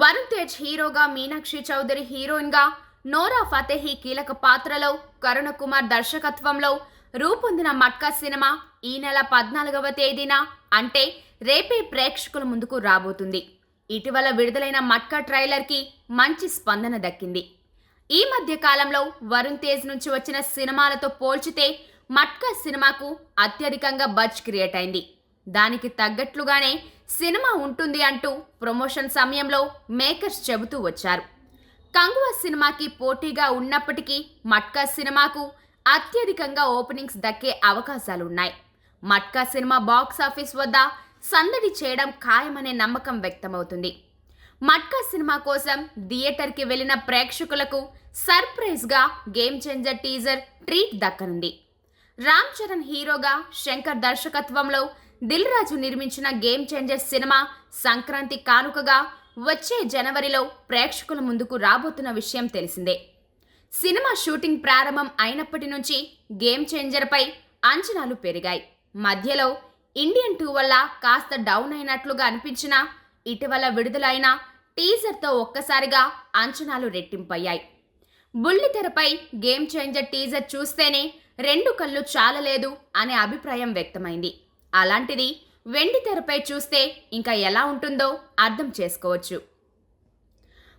వరుణ్ తేజ్ హీరోగా మీనాక్షి చౌదరి హీరోయిన్గా నోరా ఫతేహి కీలక పాత్రలో కరుణ కుమార్ దర్శకత్వంలో రూపొందిన మట్కా సినిమా ఈ నెల పద్నాలుగవ తేదీన అంటే రేపే ప్రేక్షకుల ముందుకు రాబోతుంది. ఇటీవల విడుదలైన మట్కా ట్రైలర్కి మంచి స్పందన దక్కింది. ఈ మధ్య కాలంలో వరుణ్ తేజ్ నుంచి వచ్చిన సినిమాలతో పోల్చితే మట్కా సినిమాకు అత్యధికంగా బజ్ క్రియేట్ అయింది. దానికి తగ్గట్లుగానే సినిమా ఉంటుంది అంటూ ప్రమోషన్ సమయంలో మేకర్స్ చెబుతూ వచ్చారు. కంగువ సినిమాకి పోటీగా ఉన్నప్పటికీ మట్కా సినిమాకు అత్యధికంగా ఓపెనింగ్స్ దక్కే అవకాశాలున్నాయి. మట్కా సినిమా బాక్స్ ఆఫీస్ వద్ద సందడి చేయడం ఖాయమనే నమ్మకం వ్యక్తమవుతుంది. మట్కా సినిమా కోసం థియేటర్కి వెళ్ళిన ప్రేక్షకులకు సర్ప్రైజ్గా గేమ్ చేంజర్ టీజర్ ట్రీట్ దక్కనుంది. రామ్ చరణ్ హీరోగా శంకర్ దర్శకత్వంలో దిల్ రాజు నిర్మించిన గేమ్ చేంజర్ సినిమా సంక్రాంతి కానుకగా వచ్చే జనవరిలో ప్రేక్షకుల ముందుకు రాబోతున్న విషయం తెలిసిందే. సినిమా షూటింగ్ ప్రారంభం అయినప్పటి నుంచి గేమ్ చేంజర్పై అంచనాలు పెరిగాయి. మధ్యలో ఇండియన్ టూ వల్ల కాస్త డౌన్ అయినట్లుగా అనిపించినా ఇటీవల విడుదలైన టీజర్తో ఒక్కసారిగా అంచనాలు రెట్టింపయ్యాయి. బుల్లితెరపై గేమ్ చేంజర్ టీజర్ చూస్తేనే రెండు కళ్ళు చాలలేదు అనే అభిప్రాయం వ్యక్తమైంది. అలాంటిది వెండి తెరపై చూస్తే ఇంకా ఎలా ఉంటుందో అర్థం చేసుకోవచ్చు.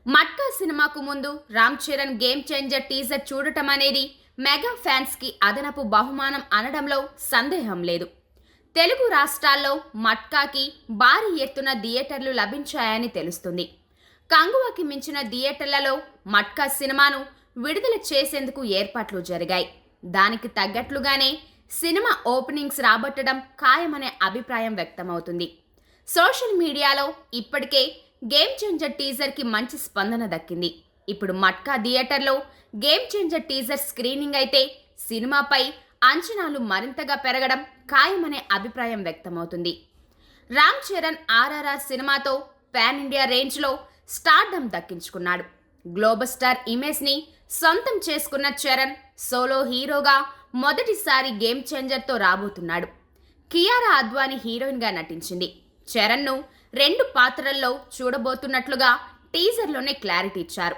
మట్కా సినిమాకు ముందు Ram Charan game changer teaser చూడటం అనేది మెగా ఫ్యాన్స్కి అదనపు బహుమానం అనడంలో సందేహం లేదు. తెలుగు రాష్ట్రాల్లో మట్కాకి భారీ ఎత్తున థియేటర్లు లభించాయని తెలుస్తుంది. కంగువకి మించిన థియేటర్లలో మట్కా సినిమాను విడుదల చేసేందుకు ఏర్పాట్లు జరిగాయి. దానికి తగ్గట్లుగానే సినిమా ఓపెనింగ్స్ రాబట్టడం ఖాయమనే అభిప్రాయం వ్యక్తమవుతుంది. సోషల్ మీడియాలో ఇప్పటికే గేమ్ చేంజర్ టీజర్కి మంచి స్పందన దక్కింది. ఇప్పుడు మట్కా థియేటర్లో గేమ్ చేంజర్ టీజర్ స్క్రీనింగ్ అయితే సినిమాపై అంచనాలు మరింతగా పెరగడం ఖాయమనే అభిప్రాయం వ్యక్తమవుతుంది. రామ్ చరణ్ ఆర్ఆర్ఆర్ సినిమాతో పాన్ ఇండియా రేంజ్లో స్టార్డమ్ దక్కించుకున్నాడు. గ్లోబల్ స్టార్ ఇమేజ్ని సొంతం చేసుకున్న చరణ్ సోలో హీరోగా మొదటిసారి గేమ్ చేంజర్తో రాబోతున్నాడు. కియారా అద్వాని హీరోయిన్గా నటించింది. చరణ్ను రెండు పాత్రల్లో చూడబోతున్నట్లుగా టీజర్లోనే క్లారిటీ ఇచ్చారు.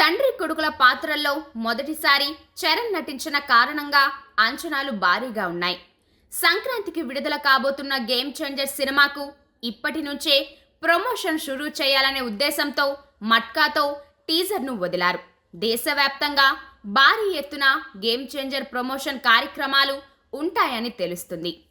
తండ్రి కొడుకుల పాత్రల్లో మొదటిసారి చరణ్ నటించిన కారణంగా అంచనాలు భారీగా ఉన్నాయి. సంక్రాంతికి విడుదల కాబోతున్న గేమ్ చేంజర్ సినిమాకు ఇప్పటి నుంచే ప్రమోషన్ షురూ చేయాలనే ఉద్దేశంతో మట్కాతో టీజర్ను వదిలారు. దేశవ్యాప్తంగా భారీ ఎత్తున గేమ్ చేంజర్ ప్రమోషన్ కార్యక్రమాలు ఉంటాయని తెలుస్తుంది.